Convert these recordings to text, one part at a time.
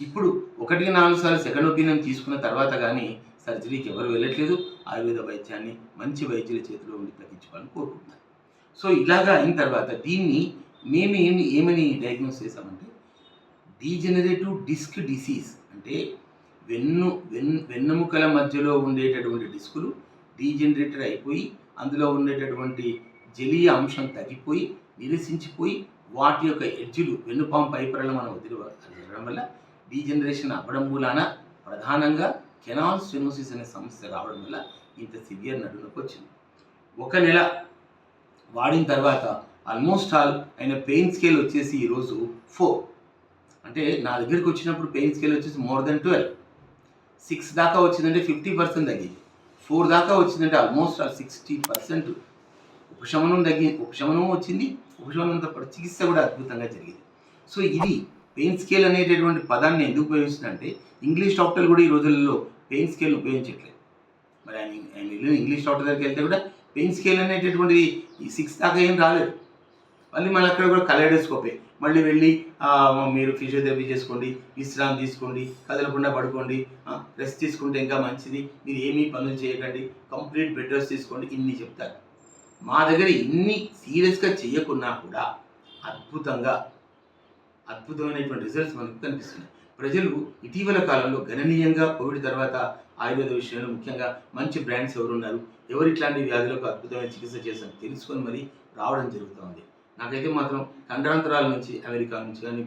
ఇప్పుడు ఒకటికి నాలుగు సార్లు సెకండ్ ఒపీనియన్ తీసుకున్న తర్వాత కానీ సర్జరీకి ఎవరు వెళ్ళట్లేదు. ఆయుర్వేద వైద్యాన్ని మంచి వైద్యుల చేతిలో ఉండి తగ్గించుకోవాలని కోరుకుంటున్నారు సో ఇలాగా అయిన తర్వాత దీన్ని మేము ఏమి ఏమని డయాగ్నోస్ చేసామంటే డీజెనరేటివ్ డిస్క్ డిసీజ్ అంటే వెన్ను వెన్ వెన్నెముకల మధ్యలో ఉండేటటువంటి డిస్కులు డీజెనరేటెడ్ అయిపోయి అందులో ఉండేటటువంటి జలీయ అంశం తగ్గిపోయి నిరసించిపోయి వాటి యొక్క ఎడ్జులు వెన్నుపాం పైపరలు మనం వదిలి వదలడం వల్ల డీజనరేషన్ అవ్వడం మూలాన ప్రధానంగా కెనాల్ స్టెనోసిస్ అనే సమస్య రావడం వల్ల ఇంత సివియర్ నడునొప్పి వచ్చింది. ఒక నెల వాడిన తర్వాత ఆల్మోస్ట్ ఆల్ ఆయన పెయిన్ స్కేల్ వచ్చేసి ఈరోజు ఫోర్ అంటే నా దగ్గరికి వచ్చినప్పుడు పెయిన్ స్కేల్ వచ్చేసి మోర్ దెన్ ట్వెల్వ్ సిక్స్ దాకా వచ్చిందంటే ఫిఫ్టీ పర్సెంట్ తగ్గింది. ఫోర్ దాకా వచ్చిందంటే ఆల్మోస్ట్ ఆల్ సిక్స్టీ పర్సెంట్ ఉపశమనం తగ్గి ఉపశమనం వచ్చింది. ఉపశమనంతో పాటు చికిత్స కూడా అద్భుతంగా జరిగింది. సో ఇది పెయిన్ స్కేల్ అనేటటువంటి పదాన్ని ఎందుకు ఉపయోగిస్తుందంటే ఇంగ్లీష్ డాక్టర్లు కూడా ఈ రోజుల్లో పెయిన్ స్కేల్ ఉపయోగించట్లేదు. మరి ఆయన ఆయన వెళ్ళిన ఇంగ్లీష్ డాక్టర్ దగ్గరికి వెళ్తే కూడా పెయిన్ స్కేల్ అనేటటువంటిది ఈ సిక్స్ దాకా ఏం రాలేదు. మళ్ళీ మళ్ళీ అక్కడ కూడా కలైడోస్కోపే. మళ్ళీ వెళ్ళి మీరు ఫిజియోథెరపీ చేసుకోండి విశ్రాంతి తీసుకోండి కదలకుండా పడుకోండి రెస్ట్ తీసుకుంటే ఇంకా మంచిది మీరు ఏమీ పనులు చేయకండి కంప్లీట్ బెడ్ రెస్ట్ తీసుకోండి ఇన్ని చెప్తారు. మా దగ్గర ఇన్ని సీరియస్గా చేయకున్నా కూడా అద్భుతంగా అద్భుతమైనటువంటి రిజల్ట్స్ మనకు కనిపిస్తున్నాయి. ప్రజలు ఇటీవల కాలంలో గణనీయంగా కోవిడ్ తర్వాత ఆయుర్వేద విషయంలో ముఖ్యంగా మంచి బ్రాండ్స్ ఎవరు ఉన్నారు ఎవరు ఇట్లాంటి వ్యాధులకు అద్భుతమైన చికిత్స చేశారు తెలుసుకొని మరి రావడం జరుగుతుంది. నాకైతే మాత్రం ఖండాంతరాల నుంచి అమెరికా నుంచి కానీ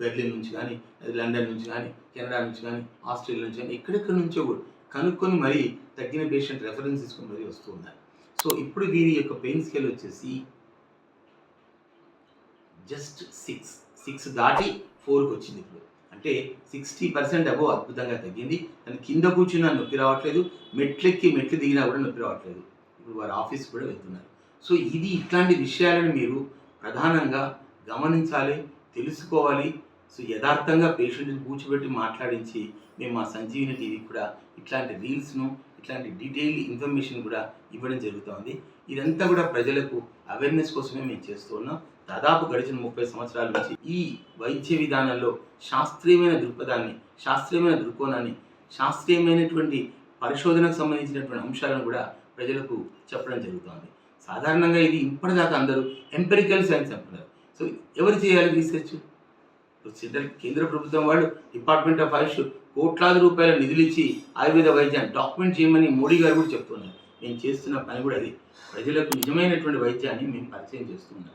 బెర్లిన్ నుంచి కానీ లండన్ నుంచి కానీ కెనడా నుంచి కానీ ఆస్ట్రేలియా నుంచి కానీ ఎక్కడెక్కడి నుంచో కూడా కనుక్కొని మరీ తగ్గిన పేషెంట్ రెఫరెన్స్ తీసుకొని మరీ వస్తూ ఉన్నారు. సో ఇప్పుడు వీరి యొక్క పెయిన్ స్కేల్ వచ్చేసి జస్ట్ సిక్స్ సిక్స్ దాటి ఫోర్కి వచ్చింది ఇప్పుడు. అంటే సిక్స్టీ పర్సెంట్ అబో అద్భుతంగా తగ్గింది. దాని కింద కూర్చున్నా నొప్పి రావట్లేదు. మెట్లెక్కి మెట్లు దిగినా కూడా నొప్పి రావట్లేదు. ఇప్పుడు వారు ఆఫీస్ కూడా వెళ్తున్నారు. సో ఇది ఇట్లాంటి విషయాలను మీరు ప్రధానంగా గమనించాలి తెలుసుకోవాలి. సో యథార్థంగా పేషెంట్ని కూర్చోబెట్టి మాట్లాడించి మేము మా సంజీవిని టీవీ కూడా ఇట్లాంటి రీల్స్ను ఇట్లాంటి డీటెయిల్ ఇన్ఫర్మేషన్ కూడా ఇవ్వడం జరుగుతోంది. ఇదంతా కూడా ప్రజలకు అవేర్నెస్ కోసమే మేము చేస్తూ ఉన్నాం. దాదాపు గడిచిన ముప్పై సంవత్సరాల నుంచి ఈ వైద్య విధానంలో శాస్త్రీయమైన దృక్పథాన్ని శాస్త్రీయమైన దృక్కోణాన్ని శాస్త్రీయమైనటువంటి పరిశోధనకు సంబంధించినటువంటి అంశాలను కూడా ప్రజలకు చెప్పడం జరుగుతోంది. సాధారణంగా ఇది ఇప్పటిదాకా అందరూ ఎంపెరికల్ సైన్స్ అంటున్నారు. సో ఎవరు చేయాలి రీసెర్చ్? సెంట్రల్ కేంద్ర ప్రభుత్వం వాళ్ళు డిపార్ట్మెంట్ ఆఫ్ ఆయుష్ కోట్లాది రూపాయల నిధులు ఇచ్చి ఆయుర్వేద వైద్యాన్ని డాక్యుమెంట్ చేయమని మోడీ గారు కూడా చెప్తున్నారు. నేను చేస్తున్న పని కూడా అది. ప్రజలకు నిజమైనటువంటి వైద్యాన్ని మేము పరిచయం చేస్తున్నాం